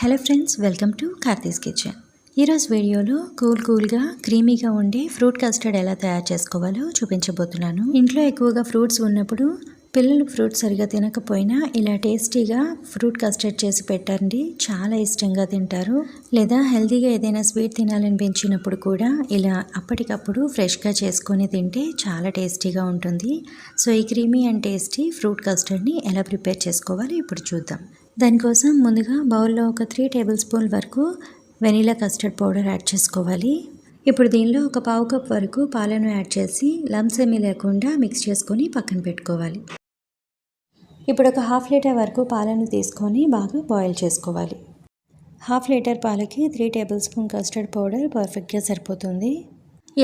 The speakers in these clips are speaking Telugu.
Hello friends welcome to Karthi's kitchen ఈరోజు వీడియోలో కూల్ కూల్గా క్రీమీగా ఉండే ఫ్రూట్ కస్టర్డ్ ఎలా తయారు చేసుకోవాలో చూపించబోతున్నాను. ఇంట్లో ఎక్కువగా ఫ్రూట్స్ ఉన్నప్పుడు పిల్లలు ఫ్రూట్ సరిగా తినకపోయినా ఇలా టేస్టీగా ఫ్రూట్ కస్టర్డ్ చేసి పెట్టండి. చాలా ఇష్టంగా తింటారు. లేదా హెల్తీగా ఏదైనా స్వీట్ తినాలనిపించినప్పుడు కూడా ఇలా అప్పటికప్పుడు ఫ్రెష్గా చేసుకొని తింటే చాలా టేస్టీగా ఉంటుంది. సో ఈ క్రీమీ అండ్ టేస్టీ ఫ్రూట్ కస్టర్డ్ని ఎలా ప్రిపేర్ చేసుకోవాలో ఇప్పుడు చూద్దాం. దానికోసం ముందుగా బౌల్లో ఒక త్రీ టేబుల్ స్పూన్ వరకు వెనీలా కస్టర్డ్ పౌడర్ యాడ్ చేసుకోవాలి. ఇప్పుడు దీనిలో ఒక పావు కప్ వరకు పాలను యాడ్ చేసి లంప్స్ ఏమీ లేకుండా మిక్స్ చేసుకొని పక్కన పెట్టుకోవాలి. ఇప్పుడు ఒక హాఫ్ లీటర్ వరకు పాలను తీసుకొని బాగా బాయిల్ చేసుకోవాలి. హాఫ్ లీటర్ పాలకి three tablespoon custard powder పర్ఫెక్ట్గా సరిపోతుంది.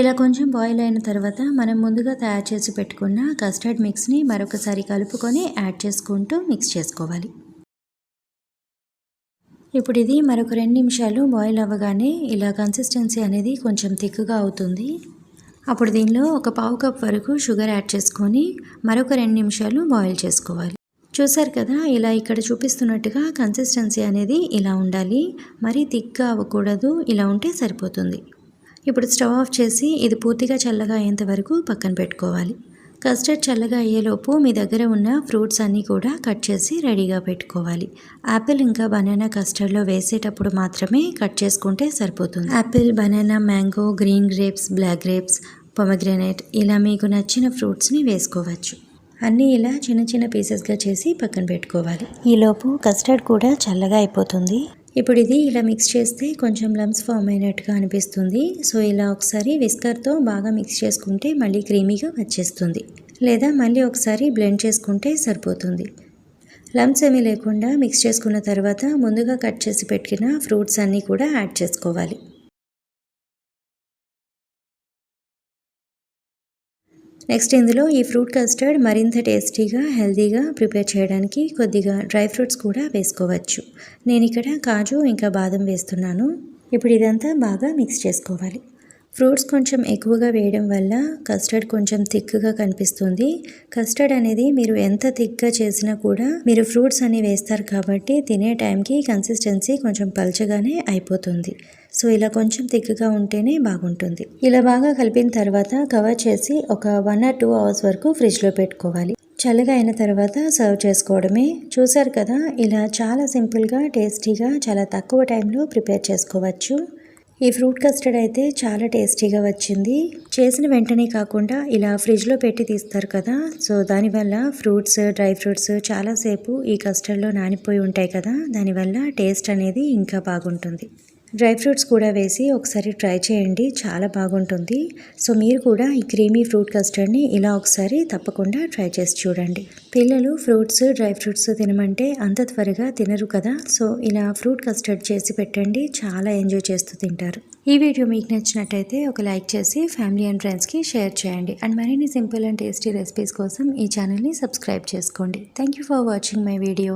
ఇలా కొంచెం బాయిల్ అయిన తర్వాత మనం ముందుగా తయారు చేసి పెట్టుకున్న కస్టర్డ్ మిక్స్ని మరొకసారి కలుపుకొని యాడ్ చేసుకుంటూ మిక్స్ చేసుకోవాలి. ఇప్పుడు ఇది మరొక రెండు నిమిషాలు బాయిల్ అవ్వగానే ఇలా కన్సిస్టెన్సీ అనేది కొంచెం థిక్గా అవుతుంది. అప్పుడు దీనిలో ఒక పావు కప్ వరకు షుగర్ యాడ్ చేసుకొని మరొక రెండు నిమిషాలు బాయిల్ చేసుకోవాలి. చూసారు కదా ఇలా ఇక్కడ చూపిస్తున్నట్టుగా కన్సిస్టెన్సీ అనేది ఇలా ఉండాలి. మరీ థిక్గా అవ్వకూడదు ఇలా ఉంటే సరిపోతుంది. ఇప్పుడు స్టవ్ ఆఫ్ చేసి ఇది పూర్తిగా చల్లగా అయ్యేంత వరకు పక్కన పెట్టుకోవాలి. కస్టర్డ్ చల్లగా అయ్యేలోపు మీ దగ్గర ఉన్న ఫ్రూట్స్ అన్నీ కూడా కట్ చేసి రెడీగా పెట్టుకోవాలి. యాపిల్ ఇంకా బనానా కస్టర్డ్లో వేసేటప్పుడు మాత్రమే కట్ చేసుకుంటే సరిపోతుంది. Apple banana mango green grapes black grapes pomegranate ఇలా మీకు నచ్చిన ఫ్రూట్స్ని వేసుకోవచ్చు. అన్నీ ఇలా చిన్న చిన్న పీసెస్గా చేసి పక్కన పెట్టుకోవాలి. ఈలోపు కస్టర్డ్ కూడా చల్లగా అయిపోతుంది. ఇప్పుడు ఇది ఇలా మిక్స్ చేస్తే కొంచెం లమ్స్ ఫామ్ అయినట్టుగా అనిపిస్తుంది. సో ఇలా ఒకసారి విస్కర్తో బాగా మిక్స్ చేసుకుంటే మళ్ళీ క్రీమీగా వచ్చేస్తుంది. లేదా మళ్ళీ ఒకసారి బ్లెండ్ చేసుకుంటే సరిపోతుంది. లమ్స్ ఏమీ లేకుండా మిక్స్ చేసుకున్న తర్వాత ముందుగా కట్ చేసి పెట్టిన ఫ్రూట్స్ అన్నీ కూడా యాడ్ చేసుకోవాలి. నెక్స్ట్ ఇందులో ఈ ఫ్రూట్ కస్టర్డ్ మరింత టేస్టీగా హెల్తీగా ప్రిపేర్ చేయడానికి కొద్దిగా డ్రై ఫ్రూట్స్ కూడా వేసుకోవచ్చు. నేను ఇక్కడ కాజు ఇంకా బాదం వేస్తున్నాను. ఇప్పుడు ఇదంతా బాగా మిక్స్ చేసుకోవాలి. ఫ్రూట్స్ కొంచెం ఎక్కువగా వేయడం వల్ల కస్టర్డ్ కొంచెం థిక్గా కనిపిస్తుంది. కస్టర్డ్ అనేది మీరు ఎంత థిక్గా చేసినా కూడా మీరు ఫ్రూట్స్ అని వేస్తారు కాబట్టి తినే టైంకి కన్సిస్టెన్సీ కొంచెం పల్చగానే అయిపోతుంది. సో ఇలా కొంచెం థిక్గా ఉంటేనే బాగుంటుంది. ఇలా బాగా కలిపిన తర్వాత కవర్ చేసి ఒక వన్ ఆర్ టూ అవర్స్ వరకు ఫ్రిడ్జ్లో పెట్టుకోవాలి. చల్లగా అయిన తర్వాత సర్వ్ చేసుకోవడమే. చూసారు కదా ఇలా చాలా సింపుల్గా టేస్టీగా చాలా తక్కువ టైంలో ప్రిపేర్ చేసుకోవచ్చు. ఈ ఫ్రూట్ కస్టర్డ్ అయితే చాలా టేస్టీగా వచ్చింది. చేసిన వెంటనే కాకుండా ఇలా ఫ్రిడ్జ్లో పెట్టి తీస్తారు కదా సో దానివల్ల ఫ్రూట్స్ డ్రై ఫ్రూట్స్ చాలాసేపు ఈ కస్టర్డ్లో నానిపోయి ఉంటాయి కదా దానివల్ల టేస్ట్ అనేది ఇంకా బాగుంటుంది. డ్రై ఫ్రూట్స్ కూడా వేసి ఒకసారి ట్రై చేయండి. చాలా బాగుంటుంది. సో మీరు కూడా ఈ క్రీమీ ఫ్రూట్ కస్టర్డ్ని ఇలా ఒకసారి తప్పకుండా ట్రై చేసి చూడండి. పిల్లలు ఫ్రూట్స్ డ్రై ఫ్రూట్స్ తినమంటే అంత త్వరగా తినరు కదా. సో ఇలా ఫ్రూట్ కస్టర్డ్ చేసి పెట్టండి. చాలా ఎంజాయ్ చేస్తూ తింటారు. ఈ వీడియో మీకు నచ్చినట్టయితే ఒక లైక్ చేసి ఫ్యామిలీ అండ్ ఫ్రెండ్స్కి షేర్ చేయండి. అండ్ మరిన్ని సింపుల్ అండ్ టేస్టీ రెసిపీస్ కోసం ఈ ఛానల్ని సబ్స్క్రైబ్ చేసుకోండి. Thank you for watching my video.